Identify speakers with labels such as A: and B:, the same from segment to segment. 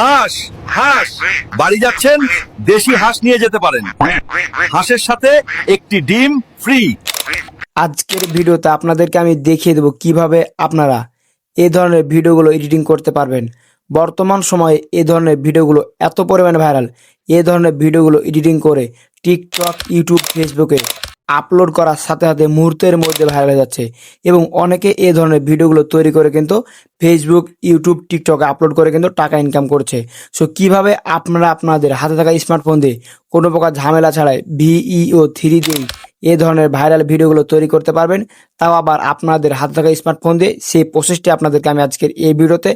A: হাঁস হাঁস। বাড়ি যাচ্ছেন, দেশি হাঁস নিয়ে যেতে পারেন। হাঁসের সাথে একটি ডিম ফ্রি।
B: আজকের ভিডিওতে আপনাদেরকে আমি দেখিয়ে দেবো কীভাবে আপনারা এই ধরনের ভিডিওগুলো এডিটিং করতে পারবেন। বর্তমান সময়ে এ ধরনের ভিডিওগুলো এত পরিমাণে ভাইরাল, এ ধরনের ভিডিওগুলো এডিটিং করে টিকটক, ইউটিউব ফেসবুকে আপলোড করার সাথে সাথে মুহূর্তের মধ্যে ভাইরাল হয়ে যাচ্ছে। এবং অনেকে এই ধরনের ভিডিওগুলো তৈরি করে কিন্তু ফেসবুক ইউটিউব টিকটকে আপলোড করে কিন্তু টাকা ইনকাম করছে। সো কীভাবে আপনারা আপনাদের হাতে থাকা স্মার্টফোন দিয়ে কোনো প্রকার ঝামেলা ছাড়াই ভিইও থ্রি দিয়ে এ ধরনের ভাইরাল ভিডিওগুলো তৈরি করতে পারবেন, তাও আবার আপনাদের হাতে থাকা স্মার্টফোন দিয়ে সেই প্রসেসটি আপনাদেরকে আমি আজকের এই ভিডিওতে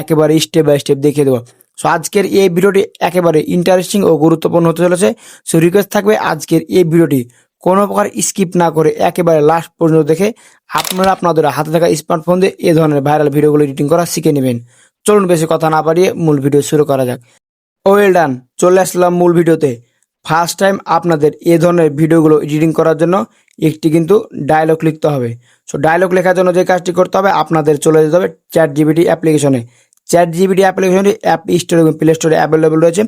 B: একেবারে স্টেপ বাই স্টেপ দেখিয়ে দেবো। সো আজকের এই ভিডিওটি একেবারে ইন্টারেস্টিং ও গুরুত্বপূর্ণ হতে চলেছে। সো রিকোয়েস্ট থাকবে আজকের এই ভিডিওটি কোনো প্রকার স্কিপ না করে একেবারে লাস্ট পর্যন্ত দেখে আপনারা আপনাদের হাতে থাকা স্মার্টফোন দিয়ে এই ধরনের ভাইরাল ভিডিওগুলো এডিটিং করা শিখে নেবেন। চলুন বেশি কথা না পারিয়ে মূল ভিডিও শুরু করা যাক। ওয়েল ডান চলে আসলাম মূল ভিডিওতে ফার্স্ট টাইম আপনাদের এ ধরনের ভিডিওগুলো এডিটিং করার জন্য একটি কিন্তু ডায়লগ লিখতে হবে। সো ডায়লগ লেখার জন্য যে কাজটি করতে হবে, আপনাদের চলে যেতে হবে চ্যাট জিবিটি অ্যাপ্লিকেশনে চ্যাট জিবিটি অ্যাপ্লিকেশনটি অ্যাপ স্টোর এবং প্লে স্টোরে অ্যাভেলেবল রয়েছে।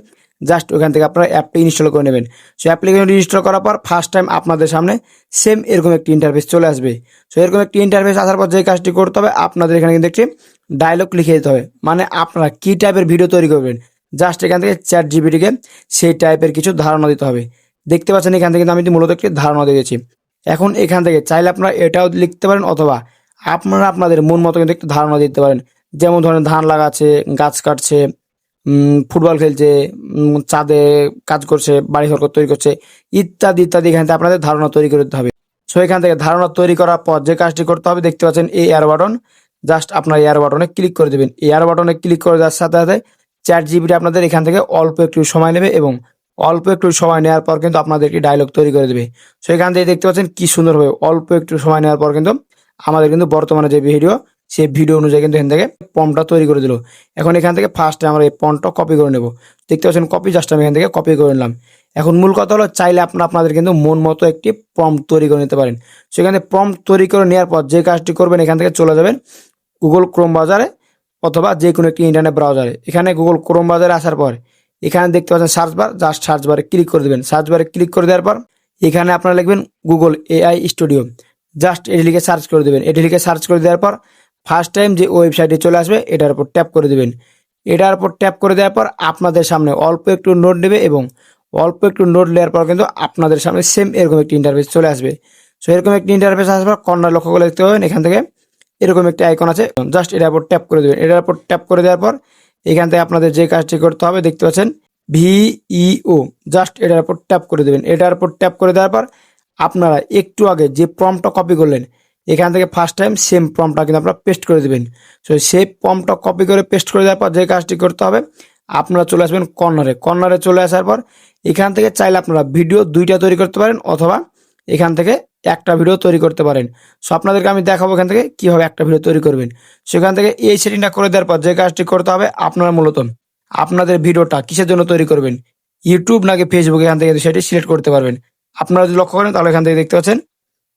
B: জাস্ট ওখান থেকে আপনারা অ্যাপটি ইনস্টল করে নেবেন। সো অ্যাপ্লিকেশনটি ইনস্টল করার পর ফার্স্ট টাইম আপনাদের সামনে সেম এরকম একটি ইন্টারফেস চলে আসবে। সো এরকম একটি ইন্টারফেস আসার পর যে কাজটি করতে হবে, আপনাদের এখানে কিন্তু একটি ডায়লগ লিখে দিতে হবে। মানে আপনারা কী টাইপের ভিডিও তৈরি করবেন? জাস্ট এখান থেকে চ্যাট জিবিটিকে সেই টাইপের কিছু ধারণা দিতে হবে। দেখতে পাচ্ছেন এখান থেকে কিন্তু আমি মূলত একটি ধারণা দিয়েছি। এখন এখান থেকে চাইলে আপনারা এটাও লিখতে পারেন অথবা আপনারা আপনাদের মন মতো কিন্তু একটু ধারণা দিতে পারেন। যেমন ধরেন ধান লাগাচ্ছে, গাছ কাটছে ফুটবল খেলছে চাঁদে কাজ করছে বাড়ি ঘর তৈরি করছে, ইত্যাদি ইত্যাদি। এখান থেকে আপনাদের ধারণা তৈরি করে দিতে হবে। সো এখান থেকে ধারণা তৈরি করার পর যে কাজটি করতে হবে, দেখতে পাচ্ছেন এই এয়ার বাটন জাস্ট আপনার এয়ার বাটনে ক্লিক করে দেবেন। এয়ার বাটনে ক্লিক করে দেওয়ার সাথে সাথে চ্যাট জিবিটি আপনাদের এখান থেকে অল্প একটু সময় নেবে এবং অল্প একটু সময় নেওয়ার পর কিন্তু আপনাদের একটি ডায়লগ তৈরি করে দেবে। সো এখান থেকে দেখতে পাচ্ছেন কি সুন্দরভাবে অল্প একটু সময় নেওয়ার পর কিন্তু আমাদের কিন্তু বর্তমানে যে ভিডিও সেই ভিডিও অনুযায়ী কিন্তু এখান থেকে পমটা তৈরি করে দিল। এখন এখান থেকে ফার্স্টে আমরা এই পমটা কপি করে নেব। দেখতে পাচ্ছেন কপি জাস্ট আমি এখান থেকে কপি করে নিলাম। এখন মূল কথা হলো চাইলে আপনারা আপনাদের কিন্তু মন মতো একটি প্রম তৈরি করে নিতে পারেন। সেখানে প্রম তৈরি করে নেওয়ার পর যে কাজটি করবেন, এখান থেকে চলে যাবেন গুগল ক্রোম বাজারে অথবা যে কোনো একটি ইন্টারনেট ব্রাউজারে এখানে গুগল ক্রোম বাজারে আসার পর এখানে দেখতে পাচ্ছেন সার্চ বার জাস্ট সার্চ বারে ক্লিক করে দেবেন। সার্চ বারে ক্লিক করে দেওয়ার পর এখানে আপনারা লিখবেন গুগল এআই স্টুডিও জাস্ট এটি লিখে সার্চ করে দেবেন। এটি লিখে সার্চ করে দেওয়ার পর ফার্স্ট টাইম যে ওয়েবসাইটে চলে আসবে, এটার উপর ট্যাপ করে দেবেন। এটার উপর ট্যাপ করে দেওয়ার পর আপনাদের সামনে অল্প একটু নোট নেবে এবং অল্প একটু নোট নেওয়ার পর কিন্তু আপনাদের সামনে সেম এরকম একটি ইন্টারফেস চলে আসবে। সো এরকম একটি ইন্টারফেস আসবে কর্নার লক্ষ্য করে দেখতে পাবেন, এখান থেকে এরকম একটি আইকন আছে। জাস্ট এটার উপর ট্যাপ করে দেবেন। এটার উপর ট্যাপ করে দেওয়ার পর এখান থেকে আপনাদের যে কাজটি করতে হবে, দেখতে পাচ্ছেন, ভিইও জাস্ট এটার উপর ট্যাপ করে দেবেন। এটার উপর ট্যাপ করে দেওয়ার পর আপনারা একটু আগে যে প্রমটা কপি করলেন এখান থেকে ফার্স্ট টাইম সেম প্রমটা কিন্তু আপনারা পেস্ট করে দেবেন। সো সেই প্রমটা কপি করে পেস্ট করে দেওয়ার পর যে কাজটি করতে হবে, আপনারা চলে আসবেন কর্নারে কর্নারে চলে আসার পর এখান থেকে চাইলে আপনারা ভিডিও দুইটা তৈরি করতে পারেন অথবা এখান থেকে একটা ভিডিও তৈরি করতে পারেন। সো আপনাদেরকে আমি দেখাবো এখান থেকে কীভাবে একটা ভিডিও তৈরি করবেন। সেখান থেকে এই সেটিংটা করে দেওয়ার পর যে কাজটি করতে হবে আপনারা মূলত আপনাদের ভিডিওটা কিসের জন্য তৈরি করবেন? ইউটিউব নাকি ফেসবুক এখান থেকে সেটি সিলেক্ট করতে পারবেন। আপনারা যদি লক্ষ্য করেন তাহলে এখান থেকে দেখতে পাচ্ছেন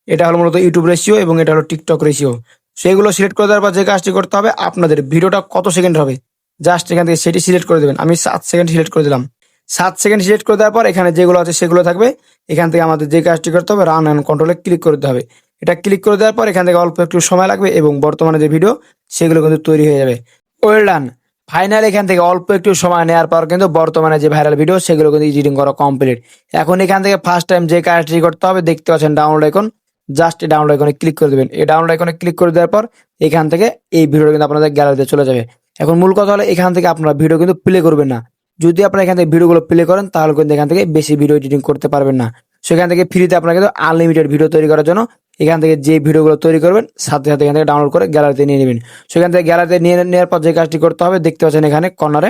B: এটা হলো মূলত ইউটিউব রেশিও এবং এটা হলো টিকটক রেশিও সেগুলো সিলেক্ট করে দেওয়ার পর যে কাজটি করতে হবে, আপনাদের ভিডিওটা কত সেকেন্ড হবে? জাস্ট এখান থেকে সেটি সিলেক্ট করে দেবেন। আমি সাত সেকেন্ড সিলেক্ট করে দিলাম। সাত সেকেন্ড সিলেক্ট করে দেওয়ার পর এখানে যেগুলো আছে সেগুলো থাকবে। এখান থেকে আমাদের যে কাজটি করতে হবে রান অ্যান্ড কন্ট্রোলে ক্লিক করতে হবে। এটা ক্লিক করে দেওয়ার পর এখান থেকে অল্প একটু সময় লাগবে এবং বর্তমানে যে ভিডিও সেগুলো কিন্তু তৈরি হয়ে যাবে। ওয়েল ডান ফাইনাল এখান থেকে অল্প একটু সময় নেওয়ার পর কিন্তু বর্তমানে যে ভাইরাল ভিডিও সেগুলো কিন্তু এডিটিং করা কমপ্লিট এখন এখান থেকে ফার্স্ট টাইম যে কাজটি করতে হবে, দেখতে পাচ্ছেন ডাউনলোড আইকন জাস্ট এই ডাউনলোড আইকনে ক্লিক করে দেবেন। এই ডাউনলোড আইকনে ক্লিক করে দেওয়ার পর এখান থেকে এই ভিডিওটা কিন্তু আপনাদের গ্যালারিতে চলে যাবে। এখন মূল কথা হলো এখান থেকে আপনারা ভিডিও কিন্তু প্লে করবেন না। যদি আপনারা এখান থেকে ভিডিওগুলো প্লে করেন, তাহলে কিন্তু এখান থেকে বেশি ভিডিও এডিটিং করতে পারবেন না। সেখান থেকে ফ্রিতে আপনারা কিন্তু আনলিমিটেড ভিডিও তৈরি করার জন্য এখান থেকে যে ভিডিওগুলো তৈরি করবেন, সাথে সাথে এখান থেকে ডাউনলোড করে গ্যালারিতে নিয়ে নেবেন। সেখান থেকে গ্যালারিতে নিয়ে নেওয়ার পর যে কাজটি করতে হবে, দেখতে পাচ্ছেন এখানে কর্নারে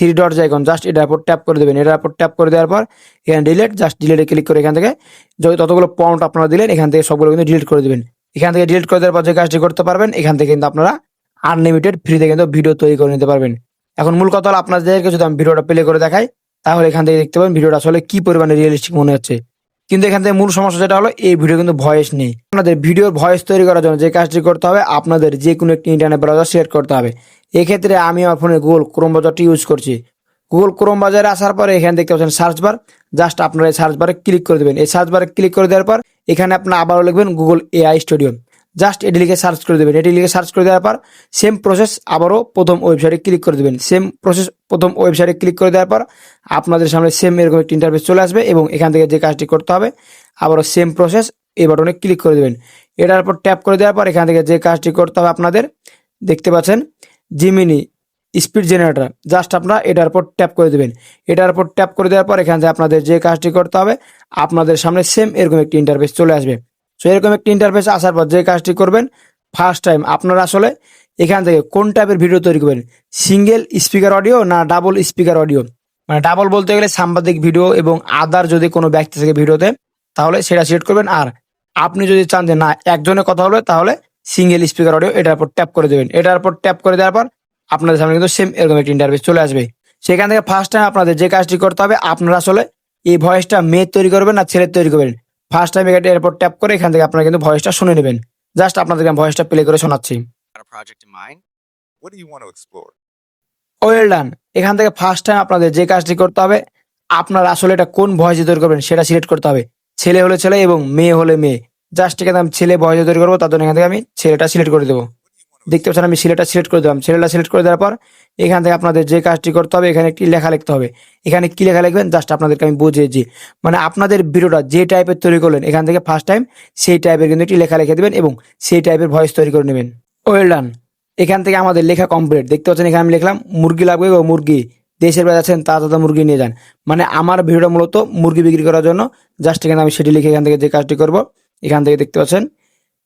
B: থ্রি ডট আইকন জাস্ট এটার উপর ট্যাপ করে দেবেন। এটার উপর ট্যাপ করে দেওয়ার পর, এখানে ডিলেট জাস্ট ডিলেটে ক্লিক করে এখান থেকে ততগুলো পয়েন্ট আপনারা দিলেন, এখান থেকে সবগুলো কিন্তু ডিলিট করে দেবেন। এখান থেকে ডিলিট করে দেওয়ার পর যে কাজটি করতে পারবেন, এখান থেকে কিন্তু আপনারা আনলিমিটেড ফ্রিতে কিন্তু ভিডিও তৈরি করে নিতে পারবেন। এখন মূল কথা হলো আপনাদেরকে যদি আমি ভিডিওটা প্লে করে দেখাই, তাহলে এখান থেকে দেখতে পাবেন ভিডিওটা আসলে কি পরিমাণে রিয়েলিস্টিক মনে হচ্ছে। কিন্তু এখান থেকে মূল সমস্যা যেটা হলো, এই ভিডিও কিন্তু ভয়েস নেই। আপনাদের ভিডিওর ভয়েস তৈরি করার জন্য যে কাজটি করতে হবে, আপনাদের যে কোনো একটি ইন্টারনেট ব্রাউজার শেয়ার করতে হবে। এক্ষেত্রে আমি আমার ফোনে গুগল ক্রোম বাজারটি ইউজ করছি। গুগল ক্রোম বাজারে আসার পরে এখানে দেখতে পাচ্ছেন সার্চ বার জাস্ট আপনারা এই সার্চ বারে ক্লিক করে দেবেন। এই সার্চ বারে ক্লিক করে দেওয়ার পর, এখানে আপনার আবারও লিখবেন গুগল এআই স্টুডিও জাস্ট এটি লিখে সার্চ করে দেবেন। এটি লিখে সার্চ করে দেওয়ার পর সেম প্রসেস আবারও প্রথম ওয়েবসাইটে ক্লিক করে দেবেন। সেম প্রসেস প্রথম ওয়েবসাইটে ক্লিক করে দেওয়ার পর আপনাদের সামনে সেম এরকম একটি ইন্টারফেস চলে আসবে এবং এখান থেকে যে কাজটি করতে হবে, আবারও সেম প্রসেস এই বাটনে ক্লিক করে দেবেন। এটার পর ট্যাপ করে দেওয়ার পর এখান থেকে যে কাজটি করতে হবে আপনাদের, দেখতে পাচ্ছেন জিমিনি স্পিড জেনারেটর জাস্ট আপনারা এটার উপর ট্যাপ করে দেবেন। এটার উপর ট্যাপ করে দেওয়ার পর এখান থেকে আপনাদের যে কাজটি করতে হবে, আপনাদের সামনে সেম এরকম একটি ইন্টারফেস চলে আসবে। সো এরকম একটি ইন্টারফেস আসার পর যে কাজটি করবেন ফার্স্ট টাইম আপনারা আসলে এখান থেকে কোন টাইপের ভিডিও তৈরি করবেন? সিঙ্গেল স্পিকার অডিও না ডাবল স্পিকার অডিও মানে ডাবল বলতে গেলে সাংবাদিক ভিডিও এবং আদার যদি কোনো ব্যক্তি থেকে ভিডিওতে তাহলে সেটা সিলেক্ট করবেন। আর আপনি যদি চান যে না একজনে কথা বলবে, তাহলে সিঙ্গেল স্পিকার অডিও এটার উপর ট্যাপ করে দেবেন। এটার উপর ট্যাপ করে দেওয়ার পর আপনাদের সামনে কিন্তু সেম এরকম একটি ইন্টারভিউ চলে আসবে। সেখান থেকে ফার্স্ট টাইম আপনাদের যে কাজটি করতে হবে, আপনারা আসলে এই ভয়েসটা মেয়ে তৈরি করবেন না ছেলের তৈরি করবেন। ফার্স্ট টাইম এখানে এরপর ট্যাপ করে এখান থেকে আপনারা কিন্তু ভয়েসটা শুনে নেবেন। জাস্ট আপনাদেরকে আমি ভয়েসটা প্লে করে শোনাচ্ছি? ওয়েল ডান এখান থেকে ফার্স্ট টাইম আপনাদের যে কাজটি করতে হবে আপনার আসলে এটা কোন ভয়েসে তৈরি করবেন সেটা সিলেক্ট করতে হবে। ছেলে হলে ছেলে এবং মেয়ে হলে মেয়ে। জাস্ট এখানে আমি ছেলে ভয়েসে তৈরি করব তার জন্য এখান থেকে আমি ছেলেটা সিলেক্ট করে দেবো। দেখতে পাচ্ছেন আমি ছেলেটা সিলেক্ট করে দিলাম। ছেলেটা সিলেক্ট করে দেওয়ার পর এখান থেকে আপনাদের যে কাজটি করতে হবে, এখানে একটি লেখা লিখতে হবে। এখানে কি লেখা লিখবেন? জাস্ট আপনাদেরকে আমি বুঝিয়েছি মানে আপনাদের ভিডিওটা যে টাইপের তৈরি করলেন, এখান থেকে ফার্স্ট টাইম সেই টাইপের কিন্তু একটি লেখা লিখে দেবেন এবং সেই টাইপের ভয়েস তৈরি করে নেবেন। ওয়েল ডান এখান থেকে আমাদের লেখা কমপ্লিট দেখতে পাচ্ছেন এখানে আমি লিখলাম, মুরগি লাগবে ও মুরগি? দেশের বাইরে আছেন তা তাতা মুরগি নিয়ে যান। মানে আমার ভিডিওটা মূলত মুরগি বিক্রি করার জন্য, জাস্ট এখানে আমি সেটি লিখে এখান থেকে যে কাজটি করব, এখান থেকে দেখতে পাচ্ছেন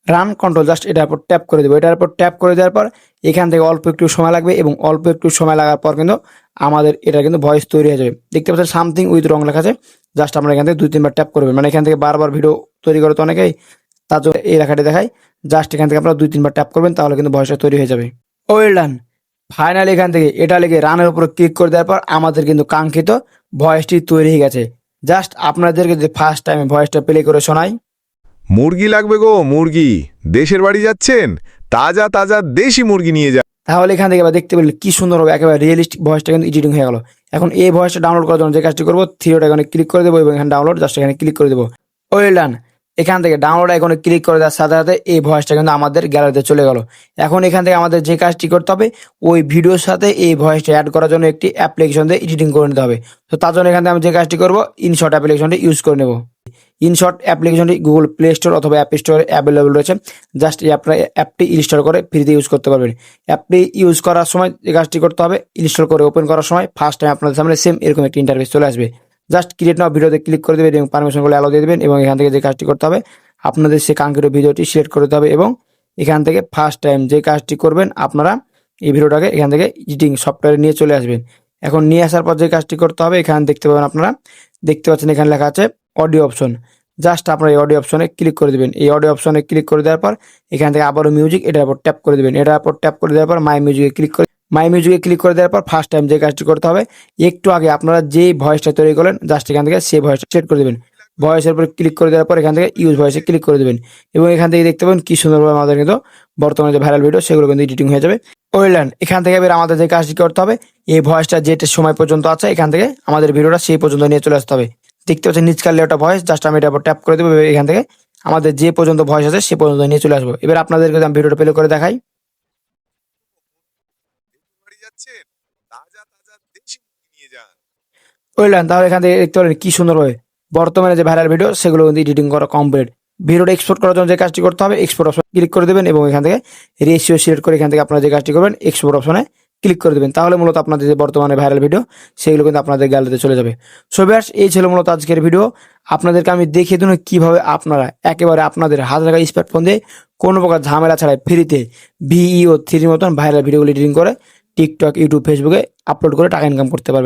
B: রান কন্ট্রোল জাস্ট এটার উপর ট্যাপ করে দেবো। এটার উপর ট্যাপ করে দেওয়ার পর এখান থেকে অল্প একটু সময় লাগবে এবং অল্প একটু সময় লাগার পর কিন্তু আমাদের এটা কিন্তু ভয়েস তৈরি হয়ে যাবে। দেখতে পাচ্ছেন সামথিং উইথ রং লেখা আছে। জাস্ট আমরা এখান থেকে দুই তিনবার ট্যাপ করবেন মানে এখান থেকে বারবার ভিডিও তৈরি করে তো অনেকেই তার জন্য এই লেখাটি দেখায়। জাস্ট এখান থেকে আপনারা দুই তিনবার ট্যাপ করবেন তাহলে কিন্তু ভয়েসটা তৈরি হয়ে যাবে। ওয়েল ডান ফাইনালি এখান থেকে এটা লিখে রানের উপর ক্লিক করে দেওয়ার পর আমাদের কিন্তু কাঙ্ক্ষিত ভয়েসটি তৈরি হয়ে গেছে। জাস্ট আপনাদেরকে যে ফার্স্ট টাইম ভয়েসটা প্লে করে শোনাই
C: মুরগি লাগবে গো, মুরগি। দেশের বাড়ি যাচ্ছেন, তাজা তাজা দেশি মুরগি নিয়ে যা।
B: তাহলে এখান থেকে দেখতে পেলে কি সুন্দর হবে, একেবারে রিয়েলিস্টিক ভয়েসটা কিন্তু এডিটিং হয়ে গেল। এখন এই ভয়েসটা ডাউনলোড করার জন্য যে কাজটি করব থ্রিওটা এখানে ক্লিক করে দেবো এবং এখানে ডাউনলোড জাস্ট এখানে ক্লিক করে দেবো। ওয়েল ডান এখান থেকে ডাউনলোড এখানে ক্লিক করে দেওয়ার সাথে সাথে এই ভয়েসটা কিন্তু আমাদের গ্যালারিতে চলে গেল। এখন এখান থেকে আমাদের যে কাজটি করতে হবে, ওই ভিডিওর সাথে এই ভয়েসটা অ্যাড করার জন্য একটি অ্যাপ্লিকেশন দিয়ে এডিটিং করে নিতে হবে। তো তার জন্য এখান থেকে আমি যে কাজটি করব ইনশর্ট অ্যাপ্লিকেশনটি ইউজ করে নেব। ইনশর্ট অ্যাপ্লিকেশনটি গুগল প্লে স্টোর অথবা অ্যাপ স্টোরে অ্যাভেলেবল রয়েছে। জাস্ট এই আপনার অ্যাপটি ইনস্টল করে ফ্রিতে ইউজ করতে পারবেন। অ্যাপটি ইউজ করার সময় যে কাজটি করতে হবে ইনস্টল করে ওপেন করার সময় ফার্স্ট টাইম আপনাদের সামনে সেম এরকম একটি ইন্টারফেস চলে আসবে। জাস্ট ক্রিয়েট নাও ভিডিওতে ক্লিক করে দেবেন এবং পারমিশনগুলো অ্যালো দিয়ে দেবেন এবং এখান থেকে যে কাজটি করতে হবে, আপনাদের সেই কাঙ্ক্ষিত ভিডিওটি সিলেক্ট করতে হবে এবং এখান থেকে ফার্স্ট টাইম যে কাজটি করবেন, আপনারা এই ভিডিওটাকে এখান থেকে এডিটিং সফটওয়্যারে নিয়ে চলে আসবেন। এখন নিয়ে আসার পর যে কাজটি করতে হবে, এখানে দেখতে পাবেন আপনারা, দেখতে পাচ্ছেন এখানে লেখা আছে অডিও অপশন জাস্ট আপনারা এই অডিও অপশনে ক্লিক করে দেবেন। এই অডিও অপশনে ক্লিক করে দেওয়ার পর এখান থেকে আবারও মিউজিক এটার উপর ট্যাপ করে দেবেন। এটার উপর ট্যাপ করে দেওয়ার পর মাই মিউজিকে ক্লিক করে মাই মিউজিকে ক্লিক করে দেওয়ার পর ফার্স্ট টাইম যে কাজটি করতে হবে, একটু আগে আপনারা যেই ভয়েসটা তৈরি করলেন জাস্ট এখান থেকে সেই ভয়েসটা সেট করে দেবেন। ভয়েসের উপর ক্লিক করে দেওয়ার পর এখান থেকে ইউজ ভয়েসে ক্লিক করে দেবেন। এবং এখান থেকে দেখতে পাবেন কি সুন্দরভাবে আমাদের কিন্তু বর্তমানে যে ভাইরাল ভিডিও সেগুলো কিন্তু এডিটিং হয়ে যাবে। ওয়েল্যান্ড এখান থেকে এবার আমাদের যে কাজটি করতে হবে, এই ভয়েসটা যেটা সময় পর্যন্ত আছে, এখান থেকে আমাদের ভিডিওটা সেই পর্যন্ত নিয়ে চলে আসতে হবে। দেখতে পাচ্ছেন নিচকার লেওটা ভয়েস জাস্ট আমি এটা ট্যাপ করে দেবো এখান থেকে আমাদের যে পর্যন্ত ভয়েস আছে, সে পর্যন্ত নিয়ে চলে আসব। এবার আপনাদেরকে আমি ভিডিওটা প্লে করে দেখাই।
C: যাচ্ছেন, তাজা তাজা দেশি মুরগি নিয়ে যান।
B: ওয়েল্যান্ড তাহলে এখান থেকে দেখতে পারেন কি সুন্দরভাবে বর্তমানে যে ভাইরাল ভিডিও সেগুলো কিন্তু এডিটিং করা কমপ্লিট ভিডিওটা এক্সপোর্ট করার জন্য যে কাজটি করতে হবে এক্সপোর্ট অপশন ক্লিক করে দেবেন এবং এখান থেকে রেশিও সিলেক্ট করে এখান থেকে আপনারা যে কাজটি করবেন এক্সপোর্ট অপশনে ক্লিক করে দেবেন। তাহলে মূলত আপনাদের যে বর্তমানে ভাইরাল ভিডিও সেগুলো কিন্তু আপনাদের গ্যালারিতে চলে যাবে। সো ব্যাস এই ছিল মূলত আজকের ভিডিও আপনাদেরকে আমি দেখিয়ে দিন কীভাবে আপনারা একেবারে আপনাদের হাত লাগা স্মার্টফোন দিয়ে কোনো প্রকার ঝামেলা ছাড়াই ফ্রিতে ভিইও থ্রির মতন ভাইরাল ভিডিওগুলো এডিটিং করে টিকটক ইউটিউব ফেসবুকে আপলোড করে টাকা ইনকাম করতে পারবেন